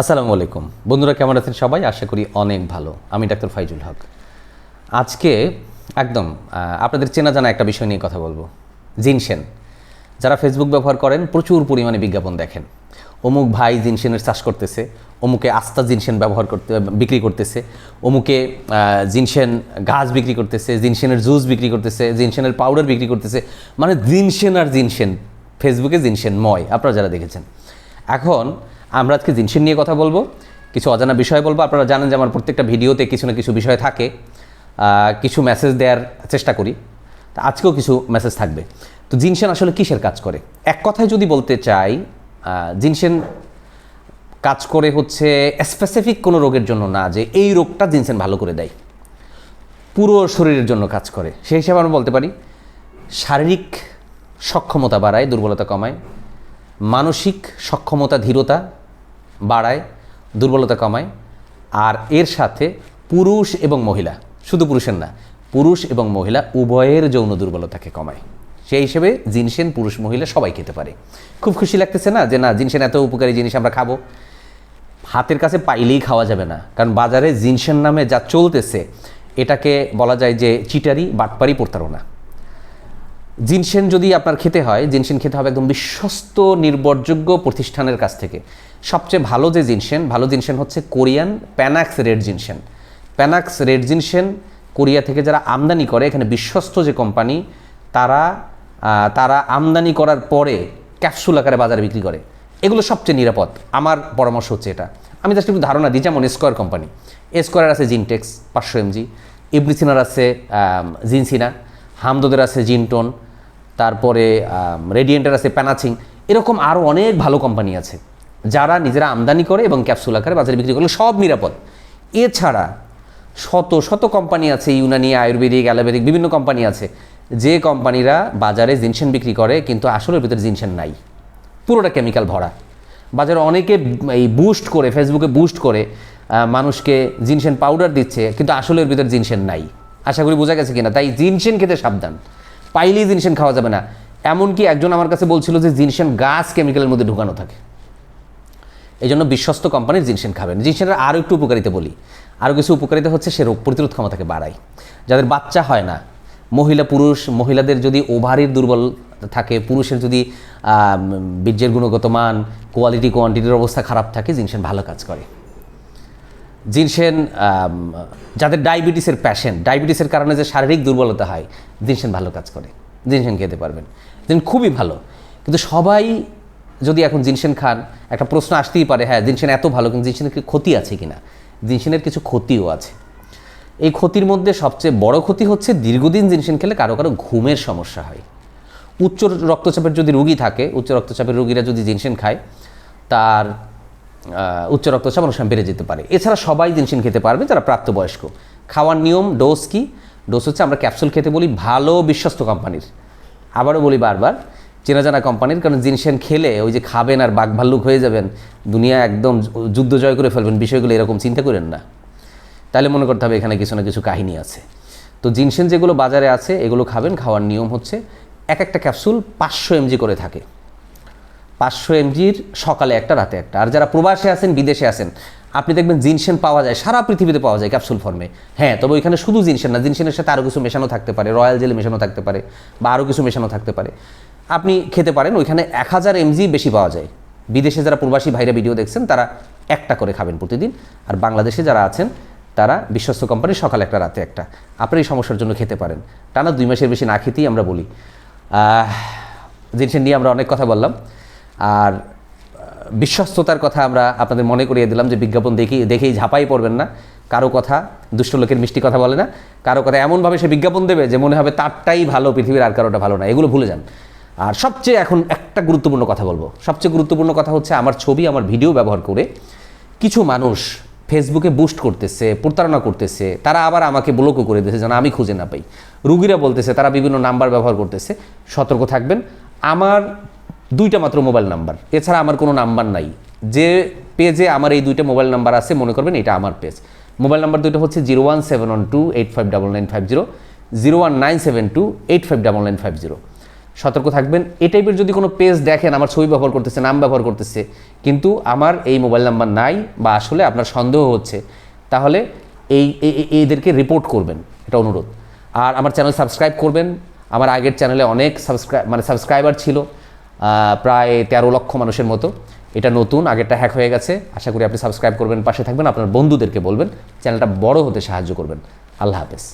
আসসালামু আলাইকুম। বন্ধুরা, কেমন আছেন সবাই? আশা করি অনেক ভালো। আমি ডাক্তার ফাইজুল হক। আজকে একদম আপনাদের চেনা জানা একটা বিষয় নিয়ে কথা বলব। জিনসেন। যারা ফেসবুক ব্যবহার করেন, প্রচুর পরিমাণে বিজ্ঞাপন দেখেন। অমুক ভাই জিনসেনের চাষ করতেছে, অমুকে আস্তা জিনসেন ব্যবহার করতে, বিক্রি করতেছে, অমুকে জিনসেন গাছ বিক্রি করতেছে, জিনসেনের জুস বিক্রি করতেছে, জিনসেনের পাউডার বিক্রি করতেছে। মানে জিনসেন আর জিনসেন, ফেসবুকে জিনসেন ময় আপনারা যারা দেখেছেন। এখন আমরা আজকে জিনসেন নিয়ে কথা বলব। কিছু অজানা বিষয় বলব। আপনারা জানেন যে আমার প্রত্যেকটা ভিডিওতে কিছু না কিছু বিষয় থাকে। কিছু মেসেজ দেওয়ার চেষ্টা করি। তা আজকেও কিছু মেসেজ থাকবে। তো জিনসেন আসলে কিসের কাজ করে? এক কথায় যদি বলতে চাই জিনসেন কাজ করে হচ্ছে স্পেসিফিক কোনো রোগের জন্য না যে এই রোগটা জিনসেন ভালো করে দেয়। পুরো শরীরের জন্য কাজ করে। সেই হিসাবে আমরা বলতে পারি, শারীরিক সক্ষমতা বাড়ায়, দুর্বলতা কমায়। মানসিক সক্ষমতা, ধীরতা বাড়ায়, দুর্বলতা কমায়। আর এর সাথে পুরুষ এবং মহিলা, শুধু পুরুষের না, পুরুষ এবং মহিলা উভয়ের যৌন দুর্বলতাকে কমায়। সেই হিসেবে জিনসেন, পুরুষ, মহিলা সবাই খেতে পারে। খুব খুশি লাগতেছে না যে, না, জিনসেন এত উপকারী জিনিস আমরা খাব? হাতের কাছে পাইলেই খাওয়া যাবে না। কারণ বাজারে জিনসেন নামে যা চলতেছে, এটাকে বলা যায় যে চিটারি, বাটপারি প্রতারণা। জিনসেন যদি আপনার খেতে হয়, জিনসেন খেতে হবে একদম বিশ্বস্ত, নির্ভরযোগ্য প্রতিষ্ঠানের কাছ থেকে। সবচেয়ে ভালো যে জিনসেন, ভালো জিনসেন হচ্ছে Korean panax red ginseng. Panax red ginseng Korea থেকে যারা আমদানি করে, এখানে বিশ্বস্ত যে কোম্পানি, তারা তারা আমদানি করার পরে ক্যাপসুল আকারে বাজারে বিক্রি করে। এগুলো সবচেয়ে নিরাপদ। আমার পরামর্শ হচ্ছে এটা। আমি জাস্ট একটু ধারণা দিই, যেমন স্কোয়ার কোম্পানি স্কোয়ারের আছে জিনটেক্স পাঁচশো এমজি। ইবনিসিনার আছে জিনসিনা হামদোদের আছে জিনটোন তারপরে রেডিয়েন্টের আছে প্যানাচিং এরকম আরও অনেক ভালো কোম্পানি আছে। যারা নিজেরা আমদানি করে এবং ক্যাপসুল আকারে বাজারে বিক্রি করলে সব নিরাপদ। এছাড়া শত শত কোম্পানি আছে, ইউনানি, আয়ুর্বেদিক অ্যালোপ্যাথিক বিভিন্ন কোম্পানি আছে, যে কোম্পানিরা বাজারে জিনসেন বিক্রি করে, কিন্তু আসলের ভিতরে জিনসেন নাই। পুরোটা কেমিক্যাল ভরা। বাজারে অনেকে এই বুস্ট করে ফেসবুকে বুস্ট করে মানুষকে জিনসেন পাউডার দিচ্ছে, কিন্তু আসলে এর ভিতরে জিনসেন নাই। আশা করি বোঝা গেছে কিনা? তাই জিনসেন খেতে সাবধান। পাইলেই জিনসেন খাওয়া যাবে না। এমনকি একজন আমার কাছে বলছিল যে জিনসেন গাছ কেমিক্যালের মধ্যে ঢুকানো থাকে। এই জন্য বিশ্বস্ত কোম্পানির জিনসেন খাবেন। জিনসেনের আরও একটু উপকারিতা বলি। আরও কিছু উপকারিতা হচ্ছে সে রোগ প্রতিরোধ ক্ষমতাকে বাড়ায়। যাদের বাচ্চা হয় না, মহিলা, পুরুষ, মহিলাদের যদি ওভারির দুর্বল থাকে, পুরুষের যদি বীর্যের গুণগত মান, কোয়ালিটি, কোয়ান্টিটির অবস্থা খারাপ থাকে, জিনসেন ভালো কাজ করে। জিনসেন যাদের ডায়াবেটিসের প্যাশেন্ট ডায়াবেটিসের কারণে যে শারীরিক দুর্বলতা হয়, জিনসেন ভালো কাজ করে। জিনসেন খেতে পারবেন। জিন খুবই ভালো। কিন্তু সবাই যদি এখন জিনসেন খান, একটা প্রশ্ন আসতেই পারে হ্যাঁ জিনসেন এত ভালো, কিন্তু জিনসেনের কি ক্ষতি আছে কিনা? জিনসেনের কিছু ক্ষতিও আছে। এই ক্ষতির মধ্যে সবচেয়ে বড় ক্ষতি হচ্ছে দীর্ঘদিন জিনসেন খেলে কারও কারও ঘুমের সমস্যা হয়। উচ্চ রক্তচাপের যদি রুগী থাকে, উচ্চ রক্তচাপের রুগীরা যদি জিনসেন খায়, তার উচ্চ রক্তচাপ সময় বেড়ে যেতে পারে। এছাড়া সবাই জিনসেন খেতে পারবে, যারা প্রাপ্তবয়স্ক। খাওয়ার নিয়ম, ডোজ কি? ডোজ হচ্ছে আমরা ক্যাপসুল খেতে বলি ভালো বিশ্বস্ত কোম্পানির। আবারও বলি বারবার চেনা জানা কোম্পানির কারণ জিনসেন খেলে ওই যে খাবেন আর বাঘ ভাল্লুক হয়ে যাবেন, দুনিয়া একদম যুদ্ধ জয় করে ফেলবেন, বিষয়গুলো এরকম চিন্তা করেন না। তাহলে মনে করতে হবে এখানে কিছু না কিছু কাহিনী আছে। তো জিনসেন যেগুলো বাজারে আছে, এগুলো খাবেন, খাওয়ার নিয়ম হচ্ছে এক একটা ক্যাপসুল পাঁচশো এমজি করে থাকে। পাঁচশো এমজির সকালে একটা, রাতে একটা। আর যারা প্রবাসে আছেন, বিদেশে আছেন, আপনি দেখবেন জিনসেন পাওয়া যায়, সারা পৃথিবীতে পাওয়া যায় ক্যাপসুল ফর্মে হ্যাঁ তবে ওইখানে শুধু জিনসেন না, জিনসেনের সাথে আরও কিছু মেশানো থাকতে পারে, রয়্যাল জেল মেশানো থাকতে পারে, বা আরও কিছু মেশানো থাকতে পারে। আপনি খেতে পারেন ওইখানে এক হাজার এমজি বেশি পাওয়া যায়। বিদেশে যারা প্রবাসী ভাইরা ভিডিও দেখছেন তারা একটা করে খাবেন প্রতিদিন। আর বাংলাদেশে যারা আছেন তারা বিশ্বস্ত কোম্পানির সকালে একটা রাতে একটা। আপনার এই সমস্যার জন্য খেতে পারেন। টানা দুই মাসের বেশি না খেতেই আমরা বলি। আহ, জিনিসের নিয়ে আমরা অনেক কথা বললাম। আর বিশ্বস্ততার কথা আমরা আপনাদের মনে করিয়ে দিলাম যে বিজ্ঞাপন দেখি দেখেই ঝাঁপাই পড়বেন না। কারও কথা দুষ্ট লোকের মিষ্টি কথা বলে না। কারও কথা এমনভাবে সে বিজ্ঞাপন দেবে যে মনে হবে তারটাই ভালো পৃথিবীর আর কারোটা ভালো না। এগুলো ভুলে যান। আর সবচেয়ে এখন একটা গুরুত্বপূর্ণ কথা বলব। সবচেয়ে গুরুত্বপূর্ণ কথা হচ্ছে আমার ছবি, আমার ভিডিও ব্যবহার করে কিছু মানুষ ফেসবুকে বুস্ট করতেছে, প্রতারণা করতেছে, তারা আবার আমাকে ব্লকও করে দিতেছে যেন আমি খুঁজে না পাই। রুগীরা বলতেছে, তারা বিভিন্ন নাম্বার ব্যবহার করতেছে, সতর্ক থাকবেন। আমার দুইটা মাত্র মোবাইল নাম্বার এছাড়া আমার কোনো নাম্বার নাই। যে পেজে আমার এই দুইটা মোবাইল নাম্বার আছে, মনে করবেন এটা আমার পেজ মোবাইল নাম্বার দুইটা হচ্ছে zero one seven one two eight five double nine five zero zero one nine seven two eight five double nine five zero সতর্ক থাকবেন। এই টাইপের যদি কোনো পেজ দেখেন, আমার ছবি ব্যবহার করতেছে, নাম ব্যবহার করতেছে, কিন্তু আমার এই মোবাইল নাম্বার নাই বা আসলে আপনার সন্দেহ হচ্ছে, তাহলে এই এদেরকে রিপোর্ট করবেন। এটা অনুরোধ। আর আমার চ্যানেল সাবস্ক্রাইব করবেন। আমার আগের চ্যানেলে অনেক সাবস্ক্রাইব মানে সাবস্ক্রাইবার ছিল প্রায় তেরো লক্ষ মানুষের মতো। এটা নতুন, আগেরটা হ্যাক হয়ে গেছে। আশা করি আপনি সাবস্ক্রাইব করবেন, পাশে থাকবেন, আপনার বন্ধুদেরকে বলবেন চ্যানেলটা বড় হতে সাহায্য করবেন। আল্লাহ হাফেজ।